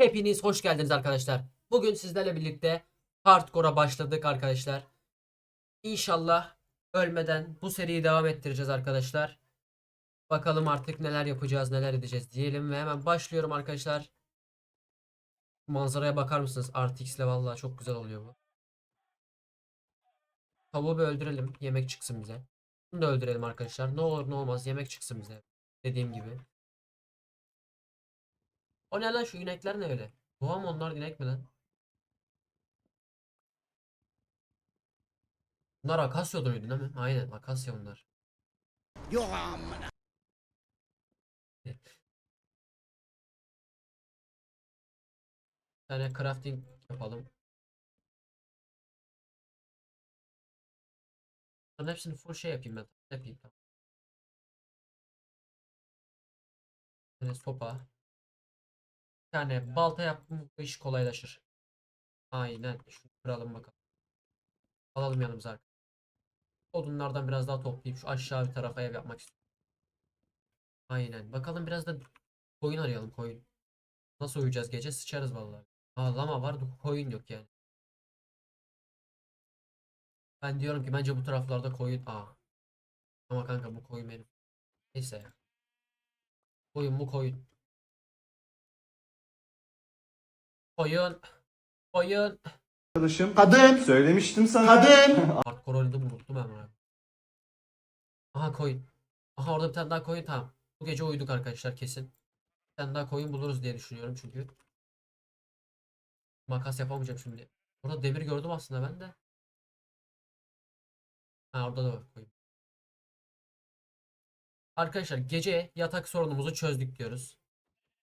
Hepiniz hoş geldiniz arkadaşlar. Bugün sizlerle birlikte Hardcore'a başladık arkadaşlar. İnşallah ölmeden bu seriyi devam ettireceğiz arkadaşlar. Bakalım artık neler yapacağız, neler edeceğiz diyelim ve hemen başlıyorum arkadaşlar. Manzaraya bakar mısınız? RTX vallahi çok güzel oluyor bu. Tavuğu bir öldürelim. Yemek çıksın bize. Bunu da öldürelim arkadaşlar. Ne olur ne olmaz yemek çıksın bize. Dediğim gibi. O ne lan şu inekler ne öyle? Boğa mı onlar inek mi lan? Bunlar akasya odunuydu değil mi? Aynen akasya bunlar. Yok amına. Bir tane crafting yapalım. Bunların hepsini full şey yapayım ben. Yapayım. Bir tane sopa. Tane balta yaptım bu iş kolaylaşır. Aynen. Şunu kıralım bakalım. Alalım yanımıza. arkadaşlar. Odunlardan biraz daha toplayıp şu aşağı bir tarafa ev yapmak istiyorum. Aynen. Bakalım biraz da koyun arayalım koyun. Nasıl uyuyacağız gece? Sıçarız vallahi. Aa lama var koyun yok yani. Ben diyorum ki bence bu taraflarda koyun. Aa. Ama kanka bu koyun benim. Neyse ya. Koyun mu koyun. Koyun. Koyun. Arkadaşım Kadın. söylemiştim sana. Kadın. Hardcore oynadım unuttum ben bunu. Aha koyun. Aha orada bir tane daha koyun tamam. Bu gece uyuduk arkadaşlar kesin. Bir tane daha koyun buluruz diye düşünüyorum çünkü. Makas yapamayacağım şimdi. Orada demir gördüm aslında ben de. Ha orada da var koyun. Arkadaşlar gece yatak sorunumuzu çözdük diyoruz.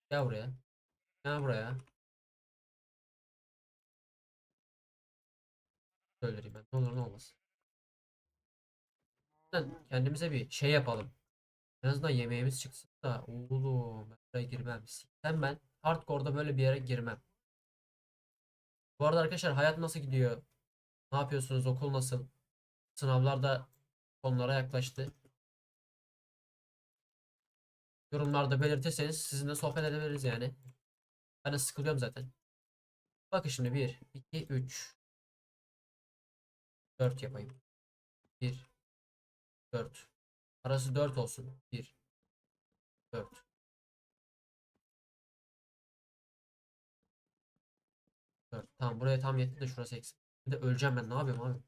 Gel buraya. Gel buraya. Söylerim ben. Ne olur ne olmaz. Kendimize bir şey yapalım. En azından yemeğimiz çıksın da oğlum ben buraya girmem. Sen ben hardcore'da böyle bir yere girmem. Bu arada arkadaşlar hayat nasıl gidiyor? Ne yapıyorsunuz? Okul nasıl? Sınavlar da sonlara yaklaştı. Yorumlarda belirtirseniz sizinle sohbet edebiliriz yani. Ben de sıkılıyorum zaten. Bakın şimdi 1, 2, 3. 4 yapayım. 1, 4. Arası 4 olsun. 1, 4. Dört. Tamam buraya tam yetti de şurası eksik. Bir de öleceğim ben ne yapıyorum abi?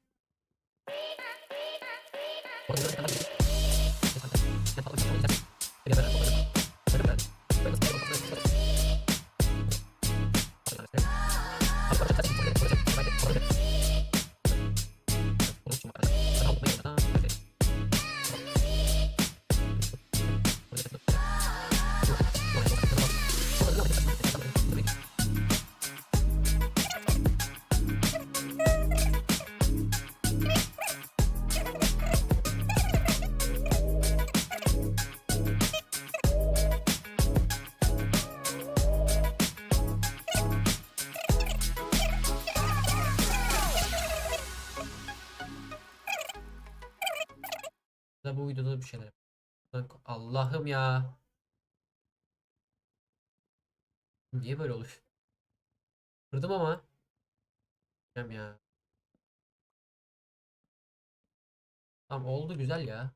Da bu videoda bir şeyler. Allah'ım ya. Niye böyle oluyor? Kırdım ama. Bilmem ya. Tamam oldu güzel ya.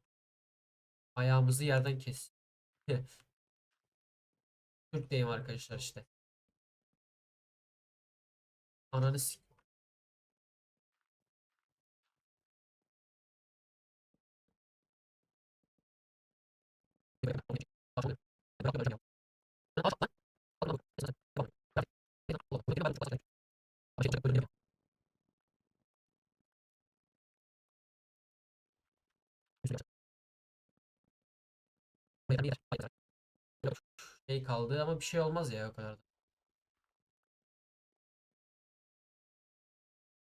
Ayağımızı yerden kes. Türk'teyim arkadaşlar işte. Ananı sik. Şey kaldı ama bir şey olmaz ya o kadar da.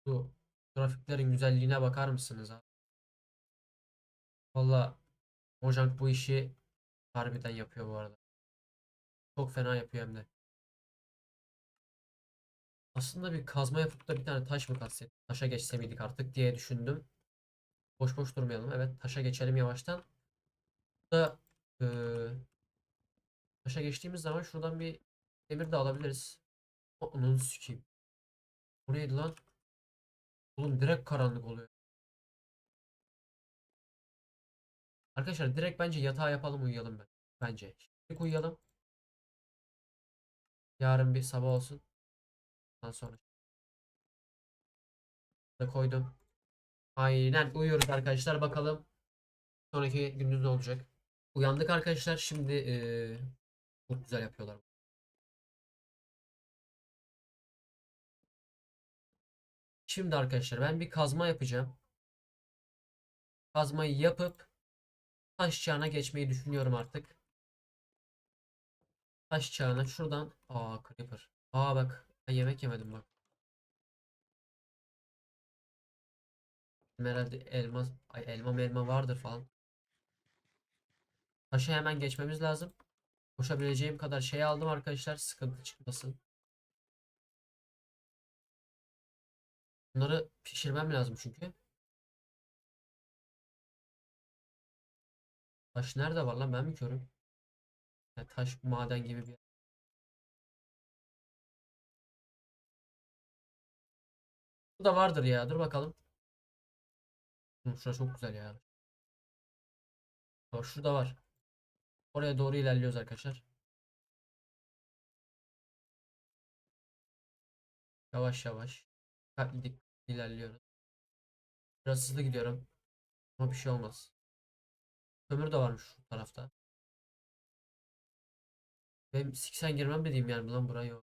Şu grafiklerin güzelliğine bakar mısınız abi? Valla Mojang bu işi harbiden yapıyor bu arada. Çok fena yapıyor hem de. Aslında bir kazma yapıp da bir tane taş mı katsaydık? Taşa geçse miydik artık diye düşündüm. Boş boş durmayalım. Evet taşa geçelim yavaştan. Da eee, taşa geçtiğimiz zaman şuradan bir demir de alabiliriz. Onun sikeyim. Bu neydi lan? Oğlum direkt karanlık oluyor. Arkadaşlar direkt bence yatağa yapalım uyuyalım ben. Bence. Şimdi uyuyalım. Yarın bir sabah olsun. Ondan sonra. Da koydum. Aynen uyuyoruz arkadaşlar bakalım. Sonraki günümüz ne olacak? Uyandık arkadaşlar. Şimdi eee çok güzel yapıyorlar. Şimdi arkadaşlar ben bir kazma yapacağım. Kazmayı yapıp taş çağına geçmeyi düşünüyorum artık. Taş çağına şuradan. Aa creeper. Aa bak ben yemek yemedim bak. Herhalde elma, ay elma elma vardır falan. Taşa hemen geçmemiz lazım. Koşabileceğim kadar şey aldım arkadaşlar. Sıkıntı çıkmasın. Bunları pişirmem lazım çünkü. Taş nerede var lan ben mi körüm? Ya taş maden gibi bir. Bu da vardır ya. Dur bakalım. Hı, Şurası çok güzel ya. Bak şurada var. Oraya doğru ilerliyoruz arkadaşlar. Yavaş yavaş. Dikkatli dik- ilerliyoruz. Biraz hızlı gidiyorum. Ama bir şey olmaz. Kömür de varmış şu tarafta. Benim siksen girmem dediğim yer mi lan buraya.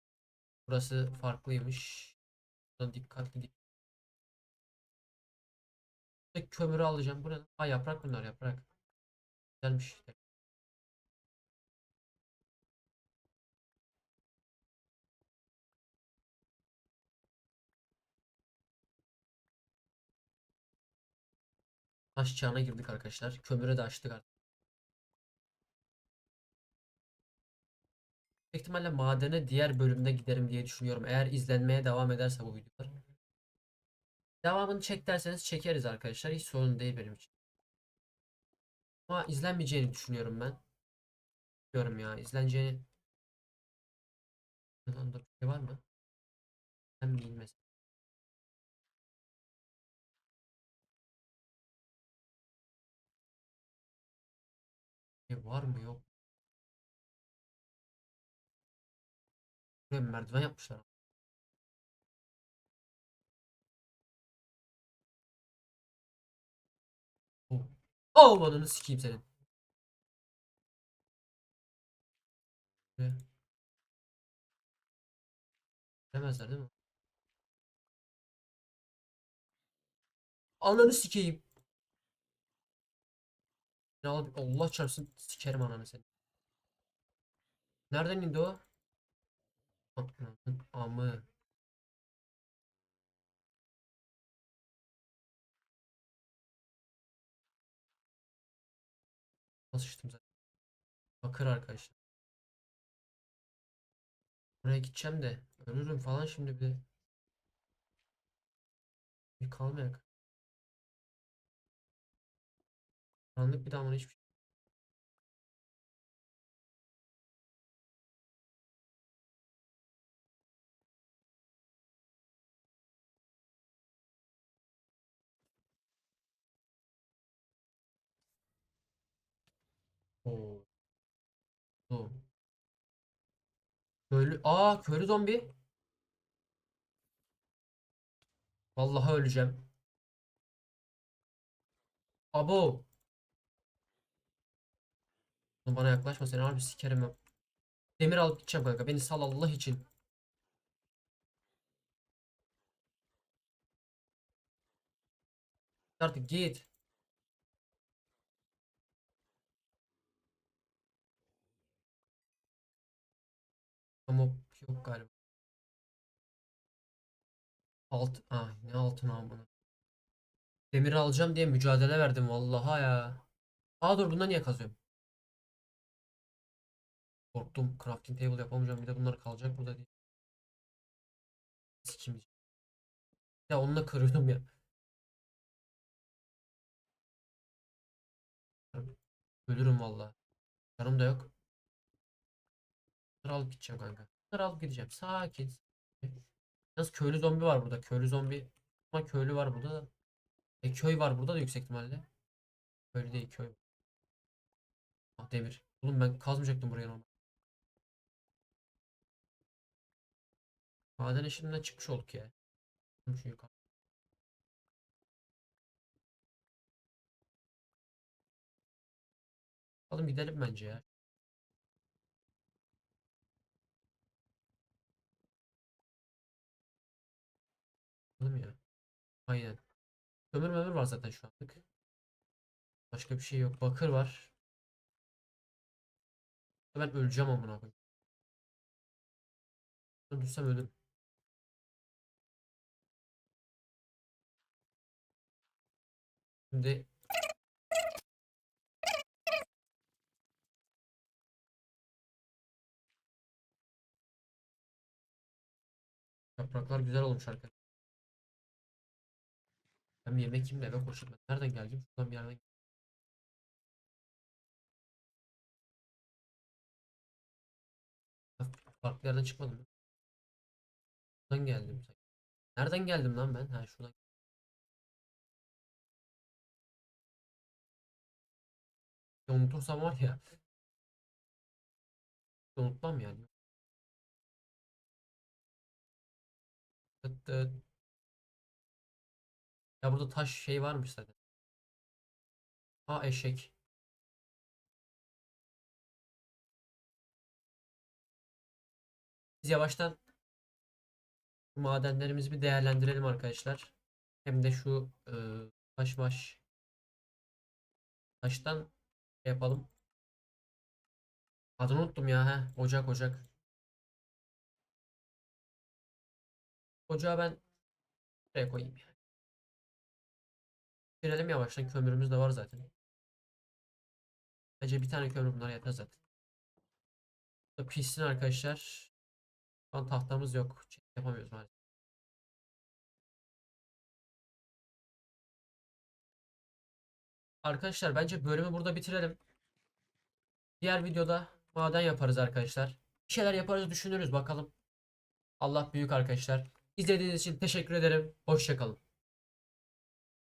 Burası farklıymış. Buradan dikkatli dik. Buradaki kömürü alacağım. Bu ne? Ha yaprak bunlar yaprak. Güzelmiş. Taş çağına girdik arkadaşlar. Kömürü de açtık artık. Büyük madene diğer bölümde giderim diye düşünüyorum. Eğer izlenmeye devam ederse bu videolar. Devamını çek derseniz çekeriz arkadaşlar. Hiç sorun değil benim için. Ama izlenmeyeceğini düşünüyorum ben. Diyorum ya izleneceğini. Lan dur şey var mı? Şey var mı yok. Buraya merdiven yapmışlar. Oh. Oh ananı sikeyim senin. Giremezler değil mi? Ananı sikeyim. Ya abi Allah çarpsın sikerim ananı seni. Nereden indi o? Amı. Nasıl sıçtım zaten. Bakır arkadaşlar. Buraya gideceğim de ölürüm falan şimdi bir de. Bir kalmayak. Karanlık bir bana hiçbir şey. Oo. Oo. Köylü. Aa köylü zombi. Vallahi öleceğim. Abo. Bana yaklaşma seni harbi sikerim ben. Demir alıp gideceğim kanka. Beni sal Allah için. Artık git. Ama yok galiba. Alt, ah ne altın amına. Demir alacağım diye mücadele verdim vallahi ya. Aa dur bundan niye kazıyorum? Korktum. Crafting table yapamayacağım. Bir de bunlar kalacak burada diye. Sikim. Ya onunla kırıyordum ya. Ölürüm vallahi. Canım da yok. Bunları alıp gideceğim kanka. Bunları alıp gideceğim. Sakin. Yalnız köylü zombi var burada. Köylü zombi ama köylü var burada da. E köy var burada da yüksek ihtimalle. Köylü değil köy. Ah demir. Oğlum ben kazmayacaktım buraya normal. Maden işinden çıkmış olduk ya. Yukarı. Oğlum gidelim bence ya. Oğlum ya. Aynen. Kömür mömür var zaten şu anlık. Başka bir şey yok. Bakır var. Ben öleceğim amına koyayım. Düşsem ölürüm. Şimdi yapraklar güzel olmuş arkadaşlar. Ben bir yemek yiyeyim de eve koşayım. Ben nereden geldim? Şuradan bir yerden Farklı yerden çıkmadım. mı? Şuradan geldim. Nereden geldim lan ben? Ha şuradan. Unutursam var ya. Unutmam yani. Tıt tıt. Ya burada taş şey varmış zaten. Aa eşek. Biz yavaştan madenlerimizi bir değerlendirelim arkadaşlar. Hem de şu e, taş maş taştan yapalım. Adını unuttum ya he. Ocak ocak. Ocağı ben buraya koyayım ya. Girelim yavaştan kömürümüz de var zaten. Bence bir tane kömür bunlar yeter zaten. Bu da Pişsin arkadaşlar. Şu an tahtamız yok. Çekim yapamıyoruz maalesef. Arkadaşlar bence bölümü burada bitirelim. Diğer videoda maden yaparız arkadaşlar. Bir şeyler yaparız düşünürüz bakalım. Allah büyük arkadaşlar. İzlediğiniz için teşekkür ederim. Hoşçakalın.